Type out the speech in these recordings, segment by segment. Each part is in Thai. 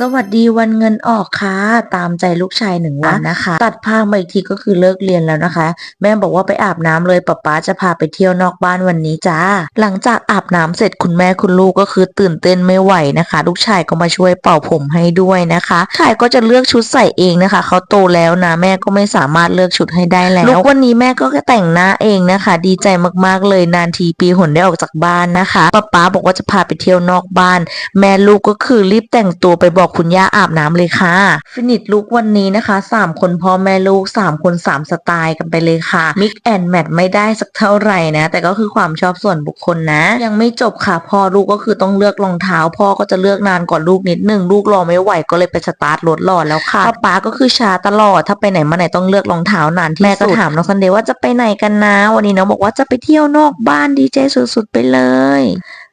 สวัสดีวันเงินออกค่ะ ตามใจลูกชายหนึ่งวันนะคะ ตัดภาพมาอีกทีก็คือเลิกเรียนแล้วนะคะ แม่บอกว่าไปอาบน้ำเลยป๊าป๊าจะพาไปเที่ยวนอกบ้านวันนี้จ้า หลังจากอาบน้ำเสร็จคุณแม่คุณลูกก็คือตื่นเต้นไม่ไหวนะคะ ลูกชายก็มาช่วยเป่าผมให้ด้วยนะคะชายก็จะเลือกชุดใส่เองนะคะเขาโตแล้วนะแม่ก็ไม่สามารถเลือกชุดให้ได้แล้วลูกวันนี้แม่ก็แต่งหน้าเองนะคะ ดีใจมากๆเลยนานทีปีหนได้ออกจากบ้านนะคะป๊าป๊าบอกว่าจะพาไปเที่ยวนอกบ้าน แม่ลูกก็คือรีบแต่งตัวไปบอกคุณย่าอาบน้ำเลยค่ะ ฟินิชลุกวันนี้นะคะ 3 คนพ่อแม่ลูก 3 คน 3 สไตล์กันไปเลยค่ะ มิกแอนแมทไม่ได้สักเท่าไหร่นะ แต่ก็คือความชอบส่วนบุคคลนะ ยังไม่จบค่ะพ่อลูกก็คือต้องเลือกรองเท้า พ่อก็จะเลือกนานก่อนลูกนิดนึงลูกรอไม่ไหวก็เลยไปสตาร์ทรถรอดแล้วค่ะป้าป๊าก็คือช้าตลอดถ้าไปไหนมาไหนต้องเลือกรองเท้านานที่สุดแม่ก็ถามน้องซันเดย์ว่าจะไปไหนกันนะ วันนี้น้องบอกว่าจะไปเที่ยวนอกบ้านดีเจสุดๆไปเลย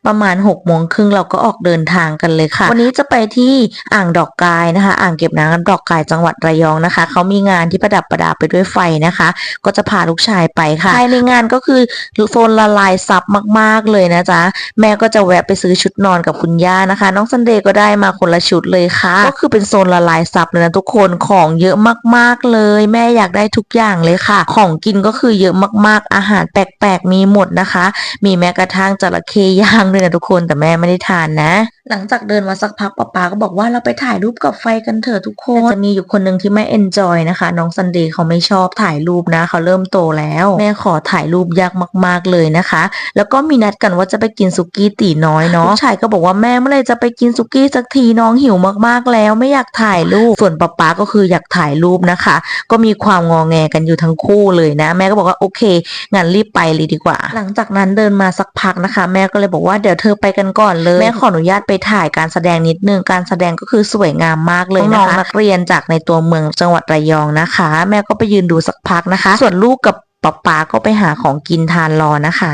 ประมาณ6กโมงครึ่งเราก็ออกเดินทางกันเลยค่ะ วันนี้จะไปที่อ่างดอกกายนะคะ อ่างเก็บน้ำดอกกายจังหวัดระยองนะคะ เขามีงานที่ประดับประดาไปด้วยไฟนะคะ ก็จะพาลูกชายไปค่ะภายในงานก็คือโซนละลายซับมาก ๆเลยนะจ๊ะแม่ก็จะแวะไปซื้อชุดนอนกับคุณย่านะคะ น้องซันเดย์ก็ได้มาคนละชุดเลยค่ะ ก็คือเป็นโซนละลายซับเลยนะทุกคนของเยอะมากๆเลย แม่อยากได้ทุกอย่างเลยค่ะ ของกินก็คือเยอะมากๆอาหารแปลกๆมีหมดนะคะ มีแม้กระทั่งจระเข้ย่างด้วยนะทุกคนแต่แม่ไม่ได้ทานนะ หลังจากเดินมาสักพักป๊าป๊าก็บอกว่าเราไปถ่ายรูปกับไฟกันเถอะทุกคนจะมีอยู่คนหนึ่งที่ไม่เอนจอยนะคะน้องซันเดย์เขาไม่ชอบถ่ายรูปนะ เขาเริ่มโตแล้ว แม่ขอถ่ายรูปยากมาก ๆเลยนะคะ แล้วก็มีนัดกันว่าจะไปกินสุกี้ตีน้อยเนาะลูกชายก็บอกว่าแม่เมื่อไรจะไปกินสุกี้สักทีน้องหิวมากๆแล้ว ไม่อยากถ่ายรูปส่วนป๊าป๊าก็คืออยากถ่ายรูปนะคะ ก็มีความงอแงกันอยู่ทั้งคู่เลยนะ แม่ก็บอกว่าโอเคงั้นรีบไปเลยดีกว่า หลังจากนั้นเดินมาสักพักนะคะ แม่ก็เลยบอกว่าเดี๋ยวเธอไปกันก่อนเลยแม่ขออนุญาตไปถ่ายการแสดงนิดนึงการแสดงก็คือสวยงามมากเลยนะคะน้องนักเรียนจากในตัวเมืองจังหวัดระยองนะคะ แม่ก็ไปยืนดูสักพักนะคะ ส่วนลูกกับป๊าป๊าก็ไปหาของกินทานรอนะคะ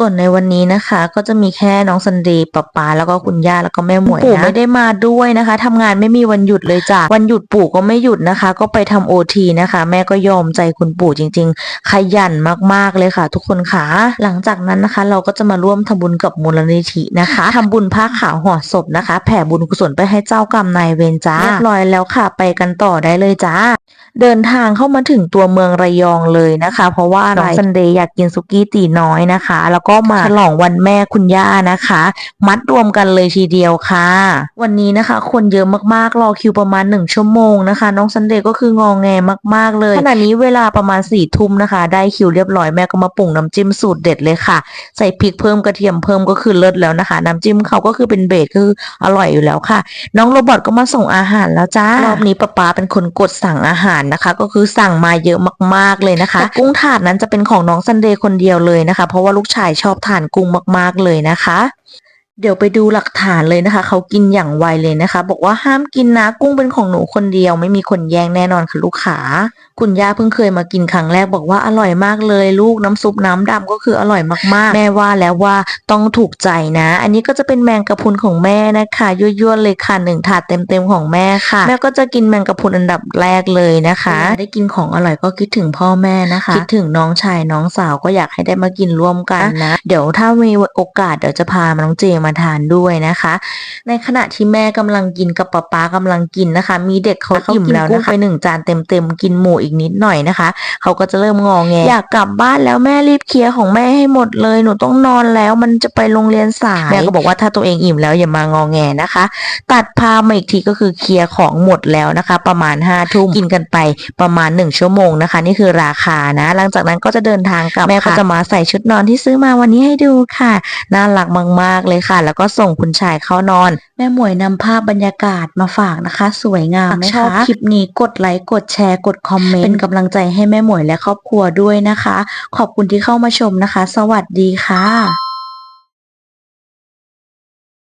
ส่วนในวันนี้นะคะ ก็จะมีแค่น้องซันเดย์ป๊าป๊าแล้วก็คุณย่าแล้วก็แม่หมวยนะปู่ไม่ได้มาด้วยนะคะทำงานไม่มีวันหยุดเลยจ้ะวันหยุดปู่ก็ไม่หยุดนะคะ ก็ไปทำโอทีนะคะ แม่ก็ยอมใจคุณปู่จริง ๆ ขยันมากๆเลยค่ะ ทุกคนค่ะ หลังจากนั้นนะคะ เราก็จะมาร่วมทำบุญกับมูลนิธินะคะทำบุญผ้าขาวห่อศพนะคะ แผ่บุญกุศลไปให้เจ้ากรรมนายเวรจ้าเรียบร้อยแล้วค่ะ ไปกันต่อได้เลยจ้า เดินทางเข้ามาถึงตัวเมืองระยองเลยนะคะ เพราะว่าน้องซันเดย์อยากกินสุกี้ตีน้อยนะคะ แล้วก็มาฉลองวันแม่คุณย่านะคะ มัดรวมกันเลยทีเดียวค่ะ วันนี้นะคะ คนเยอะมากๆรอคิวประมาณ 1 ชั่วโมงนะคะ น้องซันเดย์ก็คืององแงมาก ๆเลยขณะนี้เวลาประมาณ4ี่ทุ่มนะคะ ได้คิวเรียบร้อยแม่ก็มาปรุงน้ำจิ้มสูตรเด็ดเลยค่ะ ใส่พริกเพิ่มกระเทียมเพิ่มก็คือเลิศแล้วนะคะ น้ำจิ้มเขาก็คือเป็นเบสก็คืออร่อยอยู่แล้วค่ะ น้องโรบอทก็มาส่งอาหารแล้วจ้ารอบนี้ป้าป๊าเป็นคนกดสั่งอาหารนะคะ ก็คือสั่งมาเยอะมากๆเลยนะคะกุ้งถาดนั้นจะเป็นของน้องซันเดย์คนเดียวเลยนะคะ เพราะว่าลูกชายชอบทานกุ้งมาก ๆเลยนะคะ เดี๋ยวไปดูหลักฐานเลยนะคะ เขากินอย่างไวเลยนะคะ บอกว่าห้ามกินนะกุ้งเป็นของหนูคนเดียว ไม่มีคนแย่งแน่นอนค่ะลูกขาคุณย่าเพิ่งเคยมากินครั้งแรกบอกว่าอร่อยมากเลย ลูกน้ำซุปน้ำดำก็คืออร่อยมากๆ แม่ว่าแล้วว่าต้องถูกใจนะ อันนี้ก็จะเป็นแมงกะพรุนของแม่นะคะยั่วๆเลยค่ะหนึ่งถาดเต็มๆของแม่ค่ะ แม่ก็จะกินแมงกะพรุนอันดับแรกเลยนะคะ ได้กินของอร่อยก็คิดถึงพ่อแม่นะคะ คิดถึงน้องชายน้องสาวก็อยากให้ได้มากินร่วมกันนะ เดี๋ยวถ้ามีโอกาสเดี๋ยวจะพาน้องเจมาทานด้วยนะคะ ในขณะที่แม่กำลังกินกับป๊าป๊ากำลังกินนะคะ มีเด็กเขาอิ่มแล้วนะคะไปหนึ่งจานเต็มๆกินหมูอีกนิดหน่อยนะคะเขาก็จะเริ่มงอแงอยากกลับบ้านแล้วแม่รีบเคลียร์ของแม่ให้หมดเลยหนูต้องนอนแล้วมันจะไปโรงเรียนสายแม่ก็บอกว่าถ้าตัวเองอิ่มแล้วอย่ามางอแงนะคะ ตัดภาพมาอีกทีก็คือเคลียร์ของหมดแล้วนะคะ ประมาณ5้าทุ่มกินกันไปประมาณ1ชั่วโมงนะคะ นี่คือราคานะ หลังจากนั้นก็จะเดินทางกลับแม่ก็จะมาใส่ชุดนอนที่ซื้อมาวันนี้ให้ดูค่ะ น่ารักมากๆเลยค่ะแล้วก็ส่งคุณชายเข้านอน แม่หมวยนำภาพบรรยากาศมาฝากนะคะ สวยงามนะคะชอบคลิปนี้กดไลค์กดแชร์กดคอมเมนต์เป็นกำลังใจให้แม่หมวยและครอบครัวด้วยนะคะ ขอบคุณที่เข้ามาชมนะคะ สวัสดีค่ะ